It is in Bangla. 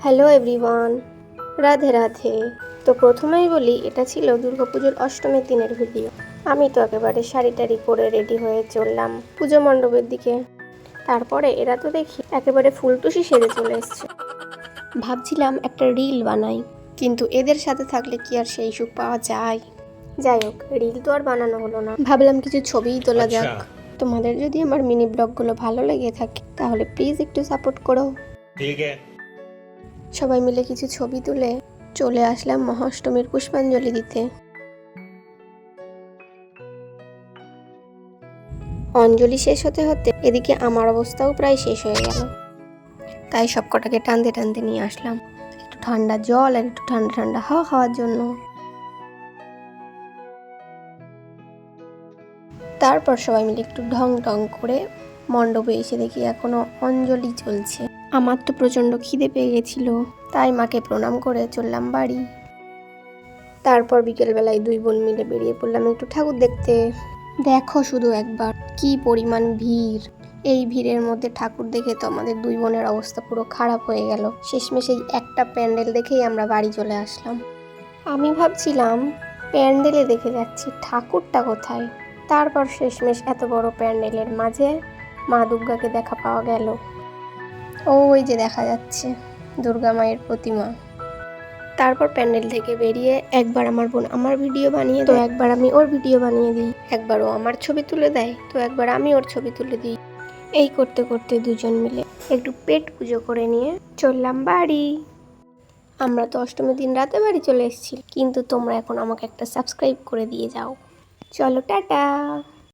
Hello everyone Radhe Radhe. তো প্রথমেই বলি এটা ছিল দুর্গাপুজোর অষ্টমীর দিনের ভিডিও আমি তো একেবারে শাড়ি টাড়ি পরে রেডি হয়ে চললাম পুজো মণ্ডপের দিকে। তারপরে এরা তো দেখি একেবারে ফুলটুসি সেরে চলে এসছে। ভাবছিলাম একটা রিল বানাই কিন্তু এদের সাথে থাকলে কি আর সেই সুখ পাওয়া যায়? যাই হোক রিল তো আর বানানো হলো না। ভাবলাম কিছু ছবিই তোলা আচ্ছা। যাক। তোমাদের যদি আমার মিনি ব্লগগুলো ভালো লেগে থাকে তাহলে প্লিজ একটু সাপোর্ট করো। ঠিক আছে সবাই মিলে কিছু ছবি তুলে চলে আসলাম মহাষ্টমীর পুষ্পাঞ্জলি দিতে। অঞ্জলি শেষ হতে হতে এদিকে আমার অবস্থাও প্রায় শেষ হয়ে গেল। তাই সব কটাকে টানতে টানতে নিয়ে আসলাম। একটু ঠান্ডা জল আর একটু ঠান্ডা ঠান্ডা হাওয়া খাওয়ার জন্য। তারপর সবাই মিলে একটু ঢং ঢং করে মণ্ডপে এসে দেখি এখনও অঞ্জলি চলছে। আমার তো প্রচণ্ড খিদে পেয়ে গেছিল, তাই মাকে প্রণাম করে চললাম বাড়ি। তারপর বিকেলবেলায় দুই বোন মিলে বেরিয়ে পড়লাম একটু ঠাকুর দেখতে। দেখো শুধু একবার, কি পরিমাণ ভিড়। এই ভিড়ের মধ্যে ঠাকুর দেখে তো আমাদের দুই বোনের অবস্থা পুরো খারাপ হয়ে গেল। শেষমেশ এই একটা প্যান্ডেল দেখেই আমরা বাড়ি চলে আসলাম। আমি ভাবছিলাম, প্যান্ডেলে দেখে যাচ্ছি ঠাকুরটা কোথায়। তারপর শেষমেশ এত বড় প্যান্ডেলের মাঝে মা দুর্গাকে দেখা পাওয়া গেল। ওই যে দেখা যাচ্ছে দুর্গা মায়ের প্রতিমা। তারপর প্যান্ডেল থেকে বেরিয়ে একবার আমার বোন আমার ভিডিও বানিয়ে তো একবার আমি ওর ভিডিও বানিয়ে দিই। একবার ও আমার ছবি তুলে দেয় তো একবার আমি ওর ছবি তুলে দিই। এই করতে করতে দুজন মিলে একটু পেট পুজো করে নিয়ে চললাম বাড়ি। আমরা তো অষ্টমীর দিন রাতে বাড়ি চলে এসেছি কিন্তু তোমরা এখন আমাকে একটা সাবস্ক্রাইব করে দিয়ে যাও। চলো টাটা।